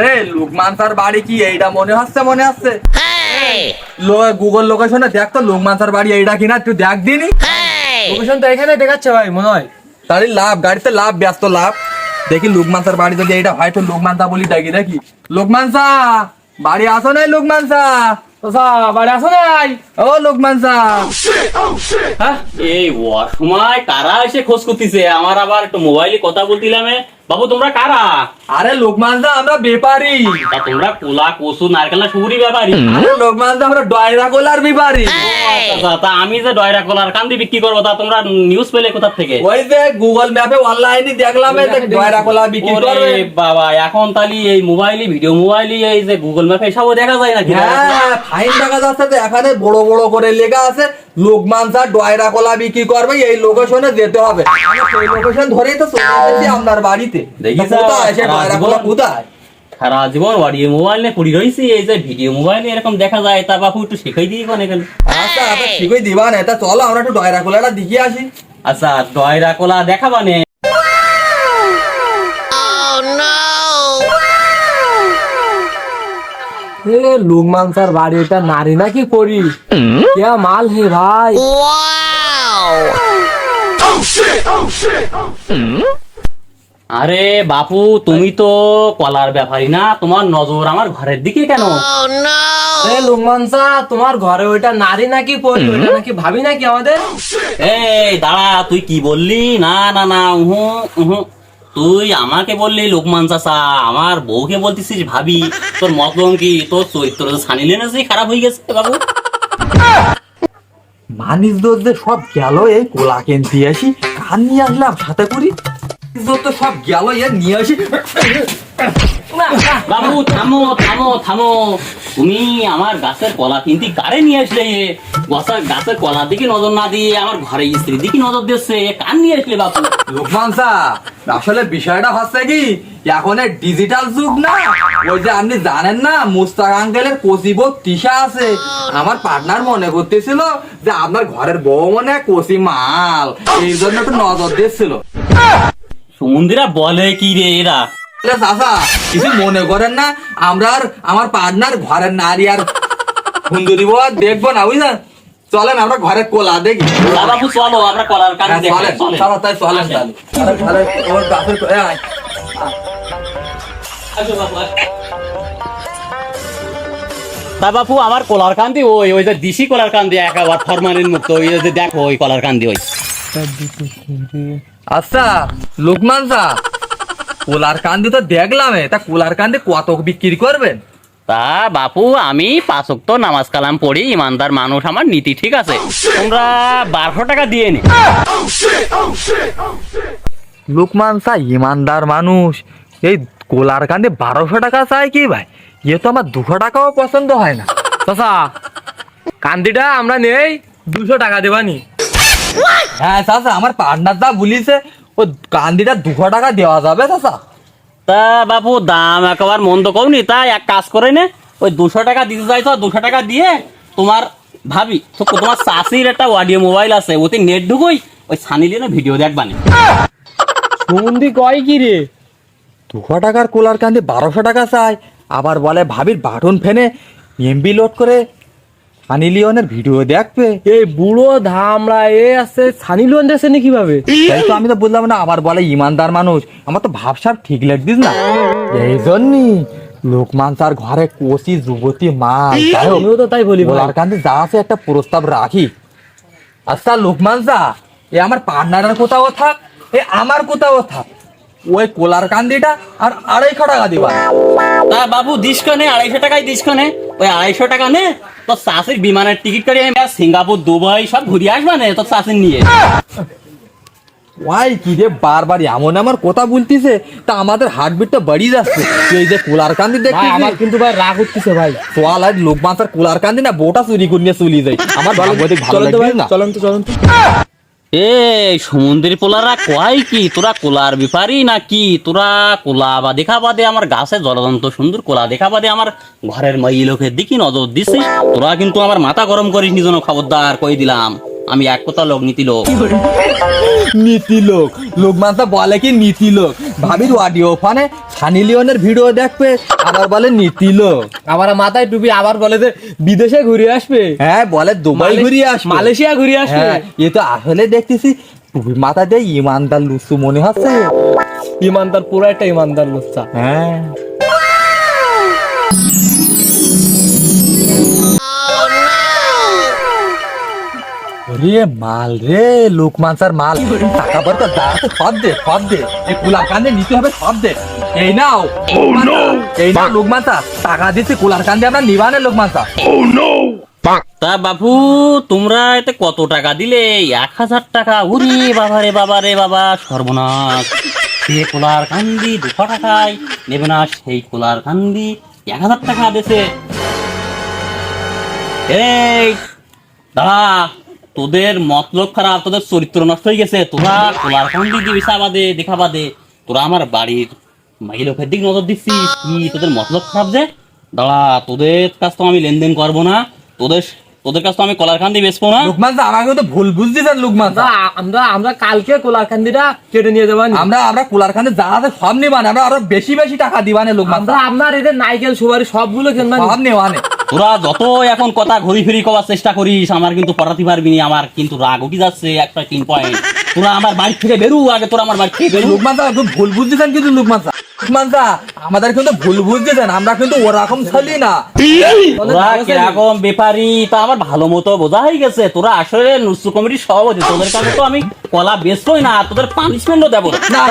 আরে লোকমান স্যার বাড়ি কি? এইটা মনে হচ্ছে মনে হচ্ছে। গুগল লোকেশনে দেখ তো, লোকমান স্যার বাড়ি এইটা কিনা তুই দেখ দিনি। লোকেশন তো এখানে দেখাচ্ছে ভাই, মনে হয়। তাহলে লাভ, গাড়িতে লাভ, ব্যস্ত লাভ। দেখি লোকমান স্যার বাড়ি যদি এইটা হয়, তো লোকমান সা বলি দেখি দেখি। লোকমান সা বাড়ি আসো নাই, লোকমান সা তো বাড়ি আসো নাই। ও লোকমান সা এই সময় কারা এসে খোঁজ করতেছে? আমার আবার একটু মোবাইলে কথা বলতিলাম। বাবু তোমরা কারা? আরে লোকমান সা আমরা বেপারি। তা তোমরা কোলা কসু নারকেল না সুপুরি ব্যাপারী? আরে লোকমান সা আমরা ডয়রা গোলার বেপারি আচ্ছা, তা আমি যে ডয়রা কলার কান্দি বিক্রি করব তা তোমরা নিউজ পেলে কোথা থেকে? ওই যে গুগল ম্যাপে অনলাইনে দেখলাম এই ডয়রা গোলা বিক্রি করবে। বাবা এখন তাহলে এই মোবাইলে ভিডিও মোবাইলে এই যে গুগল ম্যাপে এসবও দেখা যায় নাকি? হ্যাঁ ফাইন দেখা যাচ্ছে তো এখানে বড় বড় করে লেখা আছে লোকমান স্যার ডয়রা কোলা বিক্রি করবে এই লোকেশনে যেতে হবে। লোকেশন ধরেই তো চলে এসেছি আপনার বাড়িতে। সারা জীবন অডিও মোবাইল নিয়ে পড়ি রয়েছি এই যে ভিডিও মোবাইলে এরকম দেখা যায় তা বাপু একটু শেখাই কোন এখানে আচ্ছা আচ্ছা ঠিকই দিবা না তা চলো আমরা একটু ডয়রা কলাটা দেখে আসি আচ্ছা ডয়রা কলা দেখাবা নে এ লুকমান স্যার বাড়ি এটা নারী নাকি করি কে মাল হে ভাই আরে বাপু তুমি তো কলার ব্যাপারী না তোমার নজর আমার ঘরের দিকে কেন? স্যার তোমার ঘরে ওইটা নারী নাকি নাকি ভাবি নাকি আমাদের? এই দাঁড়া তুই কি বললি? না না না উহু উহু। তুই আমাকে বললি লোকমান চাচা আমার বউকে বলতেছিস ভাবি। তোর মতলম কি? তোর চরিত্র সানি লেনেছি খারাপ হয়ে গেছে বাবু। মানিস দোষদের সব গেল এই কোলা কিনতে আসি। কান নিয়ে আসলাম সাথে করি। মানিস দোষ তো সব গেল এ নিয়ে আসি। বাবু থামো থামো থামো। তুমি আমার গাছের কলা কিনতে কারে নিয়ে আসলে? গাছের গাছের কলার দিকে নজর না দিয়ে আমার ঘরে স্ত্রীর দিকে নজর দিচ্ছে কান নিয়ে আসলে বাবু? লোকমান স্যার আসলে বিষয়টা হচ্ছে কি এখন ডিজিটাল যুগ না। ওই যে আপনি জানেন না মুস্তাক আঙ্কেলের কচি বউ তিশা আছে। আমার পার্টনার মনে করতেছিল যে আপনার ঘরের বউ মনে কচি মাল। এই জন্য একটু নজর দিচ্ছিল সুমন্দিরা বলে কি রে এরা? তাহলে কিছু মনে করেন না আমরা আর আমার পার্টনার ঘরের নারী আর সুন্দরী বউ আর দেখব না বুঝলেন চলেন আমরা ঘরের কোলা দেখি। তা বাবু চলো আমরা কলার কান হ্যাঁ, চলেন চলো তাই চলেন তাহলে। তা বাপু আমার কলার কান্দি ওই ওই যে দিশি কলার কান্দি একেবারে ফরমালিন মুক্ত ওই যে দেখো ওই কলার কান্দি ওই। আচ্ছা লোকমান সা কোলার কান্দি তো দেখলাম তা কোলার কান্দি কত বিক্রি করবেন? তা বাপু আমি পাঁচক তো নামাজ কালাম পড়ি ইমানদার মানুষ আমার নীতি ঠিক আছে। তোমরা বারোশো টাকা দিয়ে নি। লোকমান সা ইমানদার মানুষ এই কোলার কান্দি বারোশো টাকা চাই কি ভাই? এ তো আমার দুশো টাকাও পছন্দ হয় না। চাচা কান্দিটা আমরা নেই দুশো টাকা দেবানি। হ্যাঁ চাচা আমার পার্টনার যা বলিছে ও কান্দিটা দুশো টাকা দেওয়া যাবে চাচা। তা বাপু দাম একেবারে মন্দ কওনি তা এক কাজ করে নে ওই দুশো টাকা দিতে চাইছো দুশো টাকা দিয়ে তোমার ভাবি তো তোমার চাষির একটা অডিও মোবাইল আছে ওতে নেট ঢুকোই ওই সানি লিওনে ভিডিও দেখবানি সুমন্দি কয় কি রে? দুশো টাকার কোলার কান্দি বারোশো টাকা চাই আবার বলে ভাবির বাটন ফেনে এমবি লোড করে সানি লিওনের ভিডিও দেখবে। এই বুড়ো ধামড়া এ আছে সানি লোন দেখছে নি কীভাবে? তাই তো আমি তো বললাম না আবার বলে ইমানদার মানুষ। আমার তো ভাবসাব ঠিক লাগছিস না। এই জন্যই লোকমান তার ঘরে কোসি যুবতী মা আমিও তো তাই বলি ভাই। ওলার কান্দি যা আছে একটা প্রস্তাব রাখি। আচ্ছা লোকমান যা এ আমার পার্টনারের কোথাও থাক এ আমার কোথাও থাক। ওই কোলার কান্দিটা আর আড়াইশো টাকা দিবা। তা বাবু দিস নে আড়াইশো টাকায় দিস নে ওই আড়াইশো টাকা নে। তোর চাষির বিমানের টিকিট করে আমি সিঙ্গাপুর দুবাই সব ঘুরিয়ে আসবা নে তোর চাষির নিয়ে। ওয়াই কি রে বারবার এমন আমার কথা বলতিছে তা আমাদের হার্টবিটটা বাড়িয়ে যাচ্ছে। এই যে কোলার কান্দি ভাই আমার কিন্তু ভাই রাগ উঠতেছে ভাই। সোয়াল আর লোক বাঁচার কোলার কান্দি না বোটা চুরি করে নিয়ে চলে যায় আমার ভালো ভাই না। চলেন তো চলেন তো এই সমুদ্রের পোলারা কয় কি? তোরা কোলার ব্যাপারই না কি তোরা কোলা বা দেখা বাদে আমার গাছে জলদন্ত সুন্দর কোলা দেখা বাদে আমার ঘরের মাই লোকের দিকে নজর দিছিস তোরা কিন্তু আমার মাথা গরম করিস নি যেন খবরদার কই দিলাম। আমি এক কথা লোক নীতি লোক নীতি লোক লোক মানসা বলে কি নীতি লোক ভাবির অডিও ফোনে সানি লিওনের ভিডিও দেখবে আবার বলে নিতিল আবার মাথায় টুপি আবার বলে যে বিদেশে ঘুরে আসবে। হ্যাঁ বলে দুবাই ঘুরে আসবে। মালয়েশিয়া ঘুরে আসবে। হ্যাঁ এ তো আসলে দেখতেছি টুপি মাথা দিয়ে ইমানদার লুসু মনে হচ্ছে। ইমানদার পুরো একটা ইমানদার লুচ্চা। হ্যাঁ। রে মাল রে লোকমান স্যার মাল। টাকা দাঁড়াতে সব দে সব দে। এই কুলার কান্দে নিতে হবে সব দে। এই নাও এই নাও লোকমান স্যার টাকা দিচ্ছি কুলার কান্দে আমরা নিবানে লোকমান স্যার তা বাবু তোমরা এতে কত টাকা দিলে? এক হাজার টাকা। উরি বাবা রে বাবা রে বাবা সর্বনাশ। সে কোলার কান্দি দুশো টাকায় নেবে না সেই কোলার কান্দি এক হাজার টাকা দিছে এই দাঁড়া। তোদের মতলব খারাপ, তোদের চরিত্র নষ্ট হয়ে গেছে, তোরা তোলার কান্দি দিয়ে বাদে দেখা বাদে। তোরা আমার বাড়ির মাইলোকের দিক নজর দিচ্ছিস, কি তোদের মতলব খারাপ যে? দাঁড়া, তোদের কাছ তো আমি লেনদেন করব না, তোদের তোদের কাছে তো আমি কলার কান্দি বেচবো না। লোকমান স্যার আমাকে তো ভুল বুঝতেছেন লোকমান স্যার আমরা আমরা আমরা কালকে কোলাকান্দিটা কেটে নিয়ে যাবানি। আমরা আমরা কুলার কান্দে যা আছে সব নিবানে আমরা আরও বেশি বেশি টাকা দিবানে লোকমান আমরা আপনার এদের নাইকেল সুপারি সবগুলো কিনবা স্যার সব নেওয়ানে তোরা যত এখন কথা ঘুরি ফিরি করার চেষ্টা করিস আমার কিন্তু পড়াতে পারবি না আমার কিন্তু রাগ উঠে যাচ্ছে একটা তিন পয়েন্ট তোরা আমার বাড়ি থেকে বেরু আগে তোরা আমার বাড়ি থেকে বেরু। লোকমান একটু ভুল বুঝতেছেন কিন্তু লোকমান আমাদের কিন্তু ভুল বুঝতেছেন আমরা কিন্তু ওরকম চলি না তোরা কীরকম ব্যাপারি তা আমার ভালো মতো বোঝা হয়ে গেছে তোরা আসলে নুসু কমিটির সভাপতি তোদের কাছে তো আমি কলা বেচবই না তোদের পানিশমেন্টও দেবো না